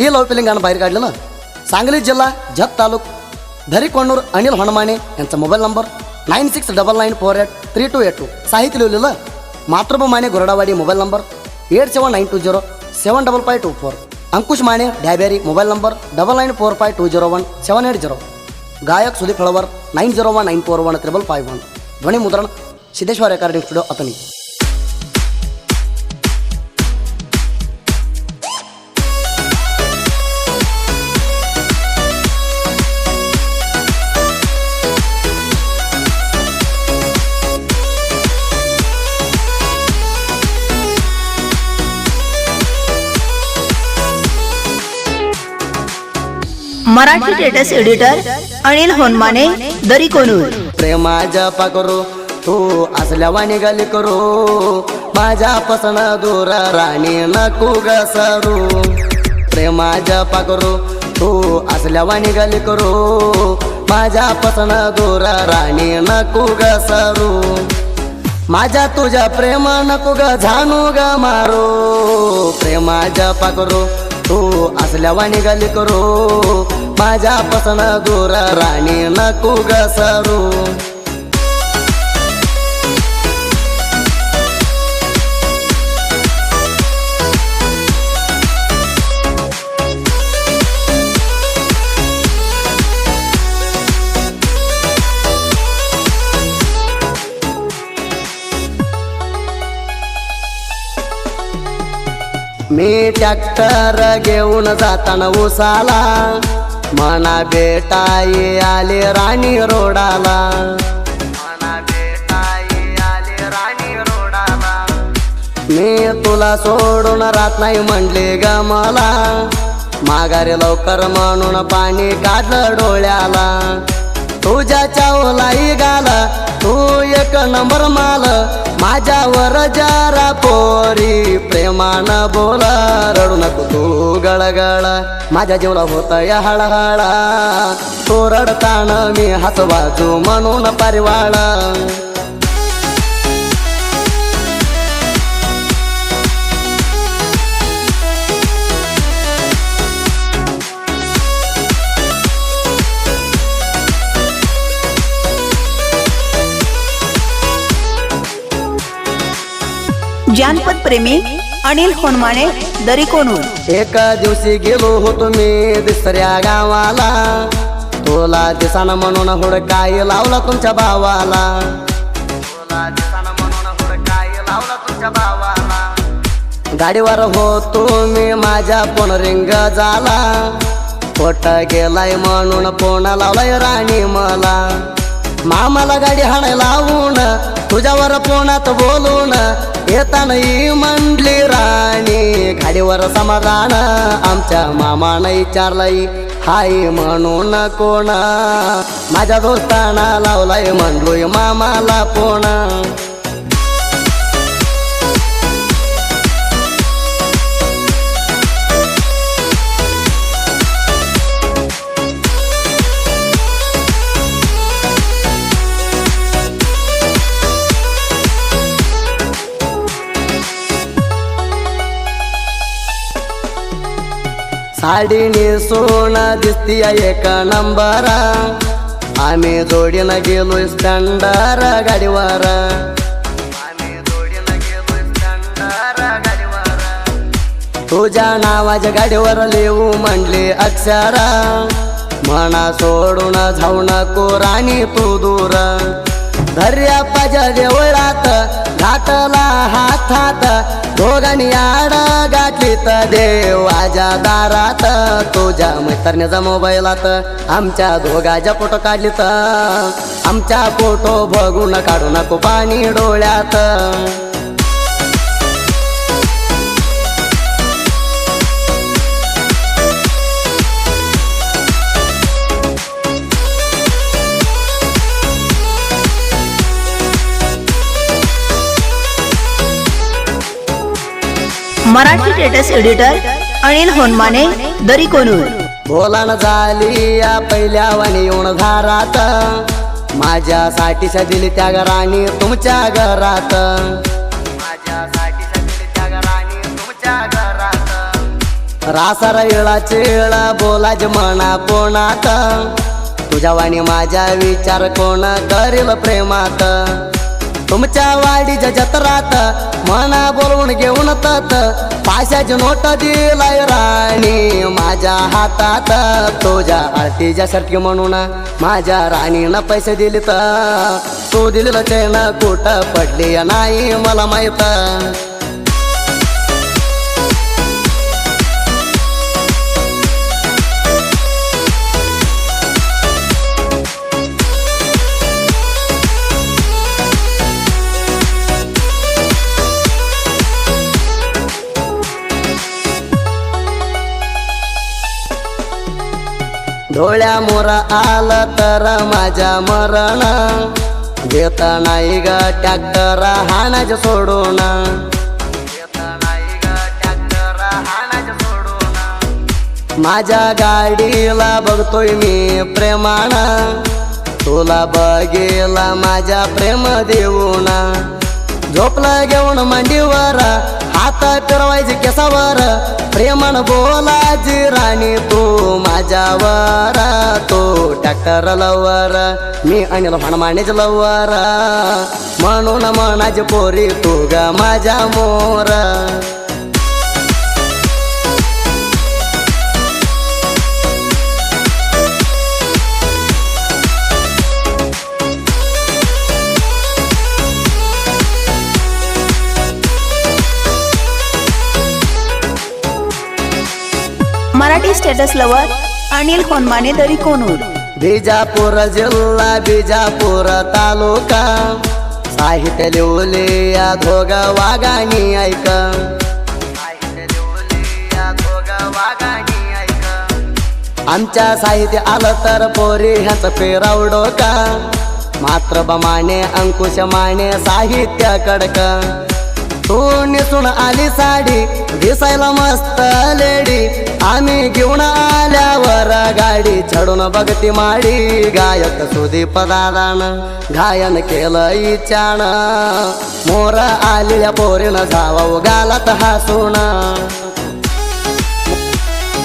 ही लवपिलिंग गाणं बाहेर काढलं ना सांगली जिल्हा जत तालुक धरीकोंडूर अनिल हनुमाने यांचा mobile number nine six double nine four eight three two eight two साहित्य लिहिलेलं मातृभ Mane Gordawadi mobile number eight seven nine two zero seven double five two four Ankush Mane ढ्याबेरी mobile number double nine four five two zero one seven eight zero गायक Sudeep Phalwar nine zero one nine four one triple five one ध्वनी मुद्रण Siddheshwar recording studio अतनी Marathi status editor Anil Honmane Dari Konur. प्रेमा जपा करो तू असल्यावा निघाली करू. माझ्या पसण दूर राणी नको ग सरू. प्रेमा जपा करू तू असल्यावा निघाली करू. माझ्या पसण दूर राणी नको ग सरू. माझ्या तुझ्या प्रेम नको ग झानू ग मारो. प्रेमा जपा करो तू असल्यावा निघाली करू. माझ्या पसण दूर राणी नको ग मी ट्रॅक्टर घेऊन जाताना उसाला मना बेटाई आले राणी रोडाला. मना बेटाई आले राणी रोडाला. मी तुला सोडून राहत नाही म्हणले ग मला. माघारी लवकर म्हणून पाणी काढलं डोळ्याला. तुझ्या चावलाई गाला तू एक नंबर माल माझ्यावर जरा पोरी. प्रेमान बोला रडू नको तू गळगळ. माझ्या जीवला होत या हळहळा. तो रडताना मी हात बाजू म्हणून परिवाळा. जानपद प्रेमी अनिल होनमाने दरी एका दिवशी गेलो होतो मी दुसऱ्या गावाला. तुला दिसान म्हणून हुडकाय लावला तुमच्या भावाला. तुला दिसाना म्हणून हुडकाय लावला तुमच्या भावाला. गाडीवर होतो मी माझ्या फोन रिंग झाला. पोट गेलाय म्हणून फोन लावलाय राणी मला. मामाला गाडी हाणाय लावून तुझ्यावर फोनात बोलून येताना ही म्हणली राणी गाडीवर समाधान आमच्या मामानं विचारलंय हाय म्हणून कोण? माझ्या दोस्ताना लावलाय म्हणलोय मामाला फोन. साडी नेसून दिसती एका नंबर. आम्ही जोडीनं गेलोय स्टँडर गाडीवर. आम्ही जोडीनं गेलोय गाडीवर. तुझ्या नावाच्या गाडीवर लिहू म्हणले अक्षरा. म्हणा सोडून जाऊ नको राणी तू दूर. धर्यापाच्या देवळात घातला हातात दोघांनी आडा येत तर देवाच्या दारात तुझ्या मैत्रिणीचा मोबाईलात आमच्या दोघाच्या फोटो काढली तर आमच्या फोटो बघून काढू नको पाणी डोळ्यात. Marathi status editor Anil Honmane Dari Konur. Bolan झाली या पहिल्या वाणी येऊन घरात. माझ्यासाठी दिली त्या घराणी तुमच्या घरात. माझ्यासाठी दिली त्या घराणी तुमच्या घरात. रासार इळा चेळा बोलाज म्हणा कोणात. तुझ्या वाणी माझ्या विचार कोण करील प्रेमात. तुमच्या वाडीच्या जत्रात मना बोलवून घेऊन तत पाशाची नोट दिलाय राणी माझ्या हातात. तुझ्या आरतीच्या सारखी म्हणून माझ्या राणीनं पैसे दिले तर तू दिलेलं चैन कुठं पडली नाही मला माहीत. डोळ्या मोर आलं तर माझ्या मरण. घेत नाही ग टॅक्टर हाणाच सोडून. घेत नाही ग ट्रॅक्टर हाणाच सोडून. माझ्या गाडीला बघतोय मी प्रेमान. तुला बघेला माझ्या प्रेम देऊन. झोपला घेऊन मांडीवर हात फिरवायचे केसावर. प्रेमान बोलाजी राणी तू माझ्यावर. तो ट्रॅक्टर लवर मी अनिल हनुमानेच लवर म्हणून मनाची पोरी तू ग माझ्या मोर. मराठी स्टेटस लवर अनिल होनमाने दरी कोनूर बिजापूर जिल्हा बिजापूर तालुका. साहित्य लिवले या धोग वागाणी ऐक या वागाणी आमच्या साहित्य आलं तर पोरी ह्याच पेराव डोका मात्र बमाने अंकुश माने साहित्य कडक तू निसून आली साडी दिसायला मस्त लेडी. आम्ही घेऊन आल्यावर गाडी चढून बघती माडी गायक सुदीप दादान गायन केलं इचान मोर आलेल्या पोरीनं जावा गालात हसून